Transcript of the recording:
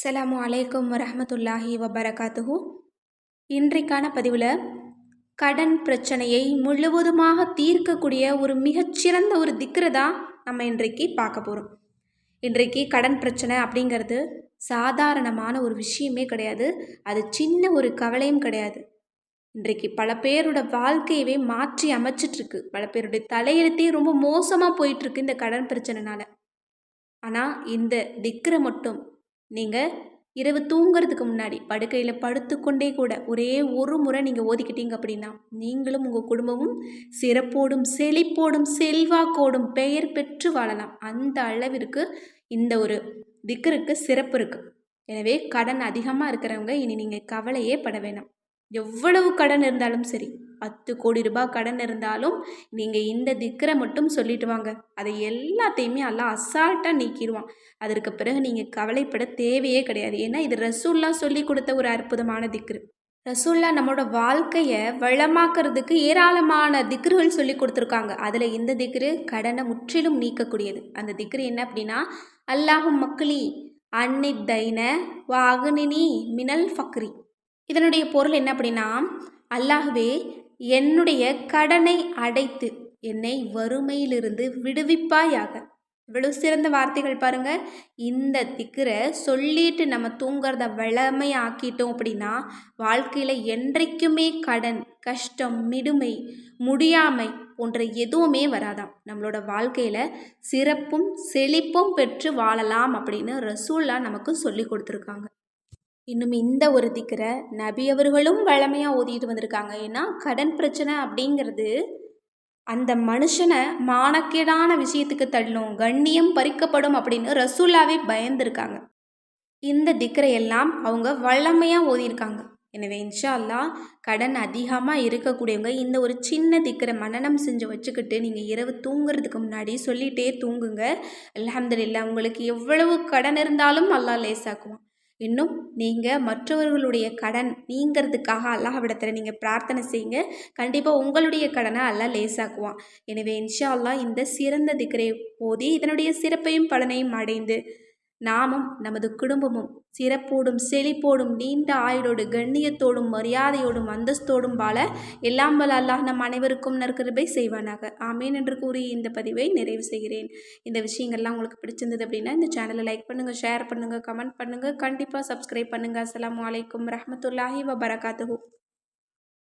அஸ்லாம் வலைக்கம் வரமத்துல்லாஹி வபரகாத்துஹு. இன்றைக்கான பதிவில் கடன் பிரச்சனையை முழுவதுமாக தீர்க்கக்கூடிய ஒரு மிகச்சிறந்த ஒரு திக்ரை தான் நம்ம இன்றைக்கு பார்க்க போகிறோம் இன்றைக்கு கடன் பிரச்சனை அப்படிங்கிறது சாதாரணமான ஒரு விஷயமே கிடையாது. அது சின்ன ஒரு கவலையும் கிடையாது. இன்றைக்கு பல பேரோட வாழ்க்கையவே மாற்றி அமைச்சிட்ருக்கு. பல பேருடைய தலையெழுத்தையும் ரொம்ப மோசமாக போயிட்டுருக்கு இந்த கடன் பிரச்சனைனால. ஆனால் இந்த திக்ரை மட்டும் நீங்கள் இரவு தூங்குறதுக்கு முன்னாடி படுக்கையில் படுத்துக்கொண்டே கூட ஒரே ஒரு முறை நீங்கள் ஓதிக்கிட்டீங்க அப்படின்னா நீங்களும் உங்கள் குடும்பமும் சிறப்போடும் செழிப்போடும் செல்வாக்கோடும் பெயர் பெற்று வாழலாம். அந்த அளவிற்கு இந்த ஒரு திக்கருக்கு சிறப்பு இருக்குது எனவே கடன் அதிகமாக இருக்கிறவங்க இனி நீங்கள் கவலையே பட வேணாம். எவ்வளவு கடன் இருந்தாலும் சரி பத்து கோடி ரூபாய் கடன் இருந்தாலும் நீங்கள் இந்த திக்கரை மட்டும் சொல்லிட்டு வாங்க. அதை எல்லாத்தையுமே எல்லாம் அசால்ட்டாக நீக்கிடுவான். அதற்கு பிறகு நீங்கள் கவலைப்பட தேவையே கிடையாது. ஏன்னா இது ரசூல்லா சொல்லி கொடுத்த ஒரு அற்புதமான திக்ரு ரசூல்லா நம்மளோட வாழ்க்கையை வளமாக்குறதுக்கு ஏராளமான திக்ருகள் சொல்லி கொடுத்துருக்காங்க. அதில் இந்த திக்ரு கடனை முற்றிலும் நீக்கக்கூடியது. அந்த திக்ரு என்ன அப்படின்னா அல்லாஹும் மக்களி அன்னித்தைன வாகுனினி மினல் ஃபக்ரி. இதனுடைய பொருள் என்ன அப்படின்னா அல்லாஹ்வே என்னுடைய கடனை அடைத்து என்னை வறுமையிலிருந்து விடுவிப்பாயாக. இவ்வளோ சிறந்த வார்த்தைகள் பாருங்கள் இந்த திக்கரை சொல்லிட்டு நம்ம தூங்குறத வளமை ஆக்கிட்டோம் அப்படின்னா வாழ்க்கையில் என்றைக்குமே கடன் கஷ்டம் மிடுமை முடியாமை போன்ற எதுவுமே வராதாம். நம்மளோட வாழ்க்கையில் சிறப்பும் செழிப்பும் பெற்று வாழலாம் அப்படின்னு ரசூல்லா நமக்கு சொல்லி கொடுத்துருக்காங்க. இன்னும் இந்த ஒரு திக்கரை நபி அவர்களும் வழமையாக ஓதிட்டு வந்திருக்காங்க. ஏன்னா கடன் பிரச்சனை அப்படிங்கிறது அந்த மனுஷனை மானக்கேடான விஷயத்துக்கு தள்ளும் கண்ணியம் பறிக்கப்படும் அப்படின்னு ரசூல்லாவே பயந்துருக்காங்க. இந்த திக்கரை எல்லாம் அவங்க வல்லமையாக ஓதியிருக்காங்க எனவே இன்ஷா அல்லா கடன் அதிகமாக இருக்கக்கூடியவங்க இந்த ஒரு சின்ன திக்கரை மனநம் செஞ்சு வச்சுக்கிட்டு நீங்கள் இரவு தூங்குறதுக்கு முன்னாடி சொல்லிகிட்டே தூங்குங்க. அலமதுல்லா உங்களுக்கு எவ்வளவு கடன் இருந்தாலும் அல்லா லேசாக்குவான். இன்னும் நீங்கள் மற்றவர்களுடைய கடன் நீங்கிறதுக்காக அல்லாஹ்விடத்தில் நீங்கள் பிரார்த்தனை செய்யுங்க. கண்டிப்பாக உங்களுடைய கடனை அல்லாஹ் லேசாக்குவான். எனவே இன்ஷா அல்லா இந்த சிறந்த திக்கரை போதி இதனுடைய சிறப்பையும் பலனையும் அடைந்து நாமும் நமது குடும்பமும் சிறப்போடும் செழிப்போடும் நீண்ட ஆயுளோடு கண்ணியத்தோடும் மரியாதையோடும் அந்தஸ்தோடும் வாழ எல்லாம் வல்ல அல்லாஹ் நம் அனைவருக்கும் நற்கிருபை செய்வானாக. ஆமேன் என்று கூறி இந்த பதிவை நிறைவு செய்கிறேன். இந்த விஷயங்கள்லாம் உங்களுக்கு பிடிச்சிருந்தது அப்படின்னா இந்த சேனலை லைக் பண்ணுங்கள் ஷேர் பண்ணுங்கள் கமெண்ட் பண்ணுங்கள் கண்டிப்பாக சப்ஸ்கிரைப் பண்ணுங்கள் அஸ்லாம் வலைக்கம் ரஹமத்துல்லாஹி வபரகாத்து